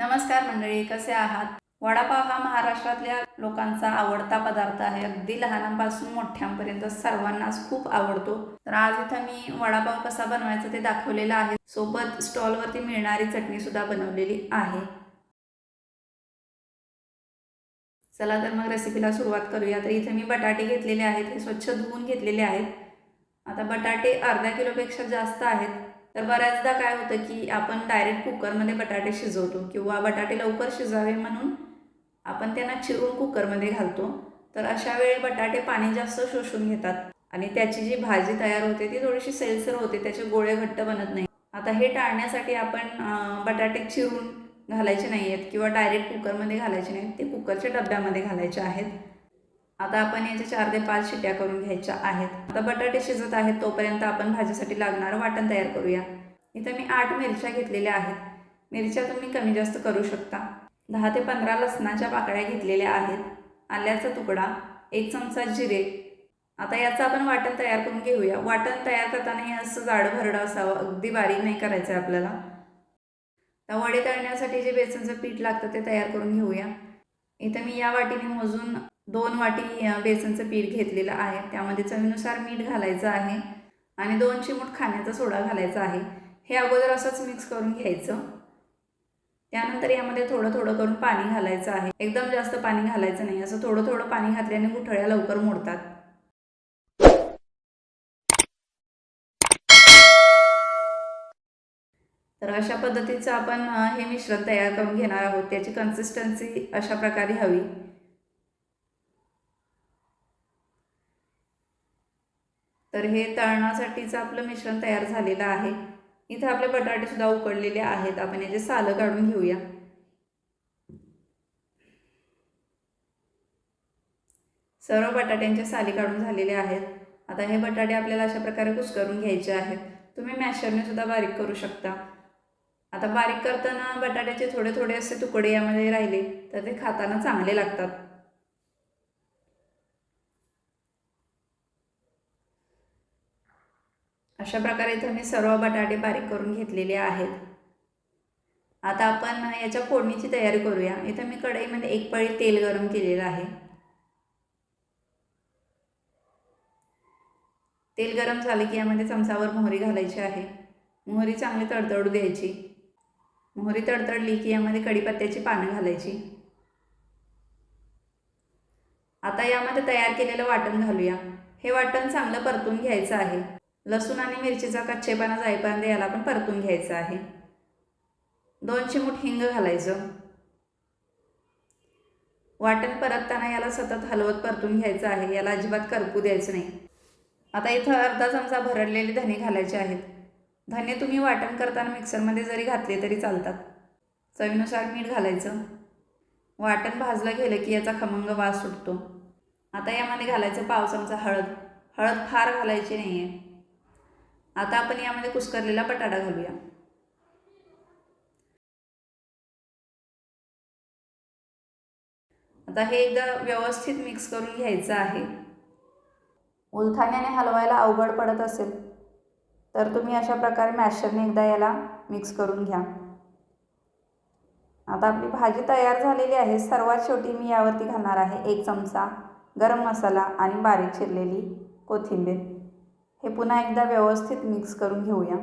नमस्कार मंडळी कसे आहात? वडापाव हा महाराष्ट्रातल्या लोकांचा आवडता पदार्थ आहे. अगदी लहानांपासून मोठ्यांपर्यंत सर्वांनाच खूप आवडतो. तर आज इथं मी वडापाव कसा बनवायचा ते दाखवलेलं आहे. सोबत स्टॉलवरती मिळणारी चटणी सुद्धा बनवलेली आहे. चला तर मग रेसिपीला सुरुवात करूया. तर इथे मी बटाटे घेतलेले आहेत हे स्वच्छ धुवून घेतलेले आहेत. आता बटाटे अर्धा किलोपेक्षा जास्त आहेत. तर बऱ्याचदा काय होतं की आपण डायरेक्ट कुकरमध्ये बटाटे शिजवतो किंवा बटाटे लवकर शिजावे म्हणून आपण त्यांना चिरून कुकरमध्ये घालतो. तर अशा वेळी बटाटे पाणी जास्त शोषून घेतात आणि त्याची जी भाजी तयार होते ती थोडीशी सैलसर होते त्याचे गोळे घट्ट बनत नाही. आता हे टाळण्यासाठी आपण बटाटे चिरून घालायचे नाही आहेत किंवा डायरेक्ट कुकरमध्ये घालायचे नाहीत ते कुकरच्या डब्यामध्ये घालायचे आहेत. आता आपण याच्या चार ते पाच शिट्या करून घ्यायच्या आहेत. आता बटाटे शिजत आहेत तोपर्यंत आपण भाजीसाठी लागणारं वाटण तयार करूया. इथं मी आठ मिरच्या घेतलेल्या आहेत. मिरच्या तुम्ही कमी जास्त करू शकता. दहा ते पंधरा लसणाच्या पाकळ्या घेतलेल्या आहेत. आल्याचा तुकडा एक चमचा जिरे. आता याचं आपण वाटण तयार करून घेऊया. वाटण तयार करताना हे असं जाडं भरडं असावं अगदी बारीक नाही करायचं आहे आपल्याला. तर वडे तळण्यासाठी जे बेसनचं पीठ लागतं ते तयार करून घेऊया. इथं मी या वाटीने मोजून दोन वाटी बेसनचं पीठ घेतलेलं आहे. त्यामध्ये चवीनुसार मीठ घालायचं आहे आणि दोन चिमूट खाण्याचा सोडा घालायचा आहे. हे अगोदर असंच मिक्स करून घ्यायचं. त्यानंतर यामध्ये थोडं थोडं करून पाणी घालायचं आहे. एकदम जास्त पाणी घालायचं नाही. असं थोडं थोडं पाणी घातल्याने गुठळ्या लवकर मोडतात. तर अशा पद्धतीचं आपण हे मिश्रण तयार करून घेणार आहोत. त्याची कन्सिस्टन्सी अशा प्रकारे हवी. तर हे तळणासाठीचं आपलं मिश्रण तयार झालेलं आहे. इथं आपले बटाटे सुद्धा उकडलेले आहेत. आपण याचे सालं काढून घेऊया. सर्व बटाट्यांच्या साली काढून झालेले आहेत. आता हे बटाटे आपल्याला अशा प्रकारे कुस्करून घ्यायचे आहेत. तुम्ही मॅशरने सुद्धा बारीक करू शकता. आता बारीक करताना बटाट्याचे थोडे थोडे असे तुकडे यामध्ये राहिले तर ते खाताना चांगले लागतात. अशा प्रकारे इथं मी सर्व बटाटे बारीक करून घेतलेले आहेत. आता आपण याच्या फोडणीची तयारी करूया. इथं मी कढईमध्ये एक पळी तेल गरम केलेलं आहे. तेल गरम झाले की यामध्ये चमचावर मोहरी घालायची आहे. मोहरी चांगली तडतडू द्यायची. मोहरी तडतडली की यामध्ये कढीपत्त्याची पानं घालायची. आता यामध्ये तयार केलेलं वाटण घालूया. हे वाटण चांगलं परतून घ्यायचं आहे. लसूण आणि मिरचीचा कच्चेपणा जाईपर्यंत याला पण परतून घ्यायचं आहे. दोन चिमूट हिंग घालायचं. वाटण परतताना याला सतत हलवत परतून घ्यायचं आहे. याला अजिबात करपू द्यायचं नाही. आता इथं अर्धा चमचा भरडलेले धने घालायचे आहेत. धने तुम्ही वाटण करताना मिक्सरमध्ये जरी घातले तरी चालतात. चवीनुसार मीठ घालायचं. वाटण भाजलं गेलं की याचा खमंग वास सुटतो. आता यामध्ये घालायचं पाव चमचा हळद. हळद फार घालायची नाही आहे आता आपण यामध्ये कुस्करलेला बटाटा घालूया. आता हे एकदा व्यवस्थित मिक्स करून घ्यायचं आहे. उलथाण्याने हलवायला अवघड पडत असेल तर तुम्ही अशा प्रकारे मॅशरने एकदा याला मिक्स करून घ्या. आता आपली भाजी तयार झालेली आहे. सर्वात शेवटी मी यावरती घालणार आहे एक चमचा गरम मसाला आणि बारीक चिरलेली कोथिंबीर. हे पुन्हा एकदा व्यवस्थित मिक्स करून घेऊया.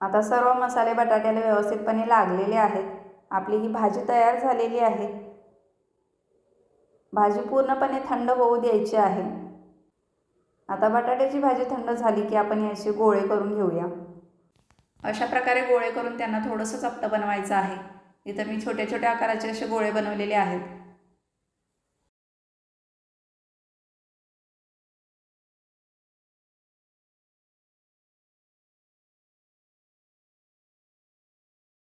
आता सर्व मसाले बटाट्याला व्यवस्थितपणे लागलेले आहेत. आपली ही भाजी तयार झालेली आहे. भाजी पूर्णपणे थंड होऊ द्यायची आहे. आता बटाट्याची भाजी थंड झाली की आपण याचे गोळे करून घेऊया. अशा प्रकारे गोळे करून त्यांना थोडंसं चपटं बनवायचं आहे. इथं मी छोट्या छोट्या आकाराचे असे गोळे बनवलेले आहेत.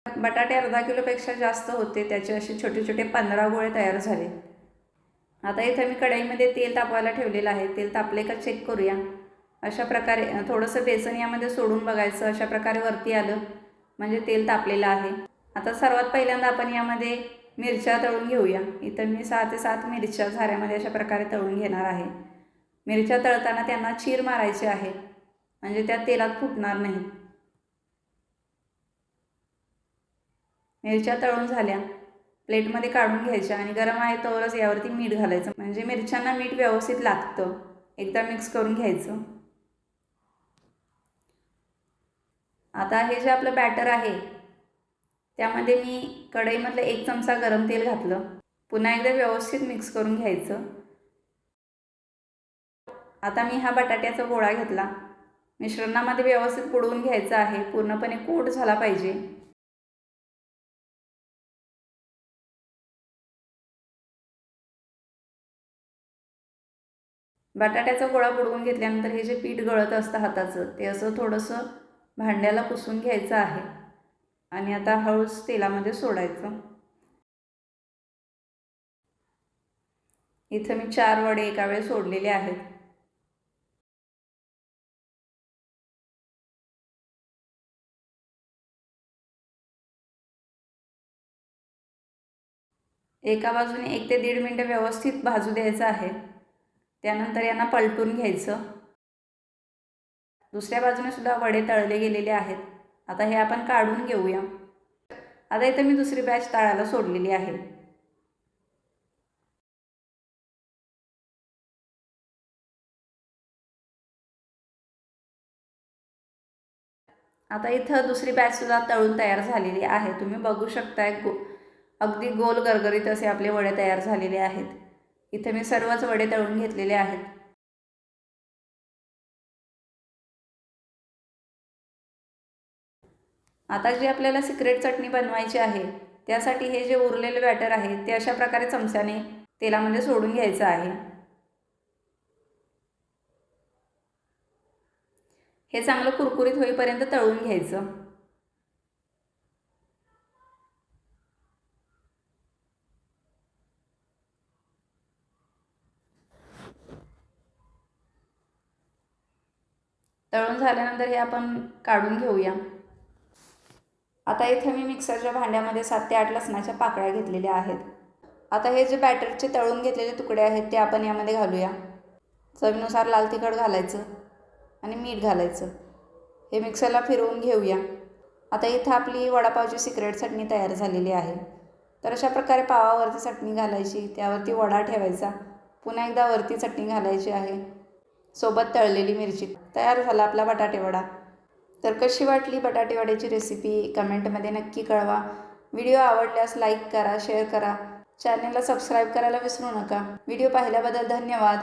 बटाटे अर्धा किलोपेक्षा जास्त होते त्याचे असे छोटे छोटे पंधरा गोळे तयार झाले. आता इथं मी कढईमध्ये तेल तापवायला ठेवलेलं आहे. तेल तापले का चेक करूया. अशा प्रकारे थोडंसं बेसन यामध्ये सोडून बघायचं. अशा प्रकारे वरती आलं. म्हणजे तेल तापलेलं आहे. आता सर्वात पहिल्यांदा आपण यामध्ये मिरच्या तळून घेऊया. इथं मी सहा ते सात मिरच्या झाऱ्यामध्ये अशा प्रकारे तळून घेणार आहे. मिरच्या तळताना त्यांना चीर मारायची आहे. म्हणजे त्या तेलात फुटणार नाही. मिरच्या तळून झाल्या. प्लेटमध्ये काढून घ्यायच्या आणि गरम आहे तोवरच यावरती मीठ घालायचं. म्हणजे मिरच्यांना मीठ व्यवस्थित लागतं. एकदा मिक्स करून घ्यायचं. आता हे जे आपलं बॅटर आहे त्यामध्ये मी कढईमधलं एक चमचा गरम तेल घातलं. पुन्हा एकदा व्यवस्थित मिक्स करून घ्यायचं. आता मी हा बटाट्याचा गोळा घेतला. मिश्रणामध्ये व्यवस्थित बुडवून घ्यायचा आहे. पूर्णपणे कोट झाला पाहिजे. बटाट्याचा गोळा बुडवून घेतल्यानंतर हे जे पीठ गळत असतं हाताचं ते असं थोडंसं भांड्याला पुसून घ्यायचं आहे. आणि आता हळूच तेलामध्ये सोडायचं. इथं मी चार वडे एका वेळेस सोडलेले आहेत. एका बाजूने एक ते दीड मिनटं व्यवस्थित भाजू द्यायचं आहे. त्यानंतर यांना पलटून घ्यायचं. दुसऱ्या बाजूने सुद्धा वडे तळले गेलेले आहेत. आता हे आपण काढून घेऊया. आता इथं मी दुसरी बॅच तळायला सोडलेली आहे. आता इथं दुसरी बॅचसुद्धा तळून तयार झालेली आहे. तुम्ही बघू शकताय गो अगदी गोल गरगरीत असे आपले वडे तयार झालेले आहेत. इथे मी सर्वच वडे तळून घेतलेले आहेत. आता जी आपल्याला सिक्रेट चटणी बनवायची आहे त्यासाठी हे जे उरलेले बॅटर आहे ते अशा प्रकारे चमच्याने तेलामध्ये म्हणजे सोडून घ्यायचं आहे. हे चांगलं कुरकुरीत होईपर्यंत तळून घ्यायचं. तळून झाल्यानंतर हे आपण काढून घेऊया. आता इथे मी मिक्सरच्या भांड्यामध्ये सात ते आठ लसणाच्या पाकळ्या घेतलेल्या आहेत. आता हे जे बॅटरचे तळून घेतलेले तुकडे आहेत ते आपण यामध्ये घालूया. चवीनुसार लाल तिखट घालायचं आणि मीठ घालायचं. हे मिक्सरला फिरवून घेऊया. आता इथं आपली वडापावची सिक्रेट चटणी तयार झालेली आहे. तर अशा प्रकारे पावावरती चटणी घालायची त्यावरती वडा ठेवायचा. पुन्हा एकदा वरती चटणी घालायची आहे. सोबत तळलेली मिरची. तयार झाला आपला बटाटे वडा तर कशी वाटली बटाटेवाड्याची रेसिपी कमेंटमध्ये नक्की कळवा. व्हिडिओ आवडल्यास लाईक करा शेअर करा. चॅनलला सबस्क्राईब करायला विसरू नका. व्हिडिओ पाहिल्याबद्दल धन्यवाद.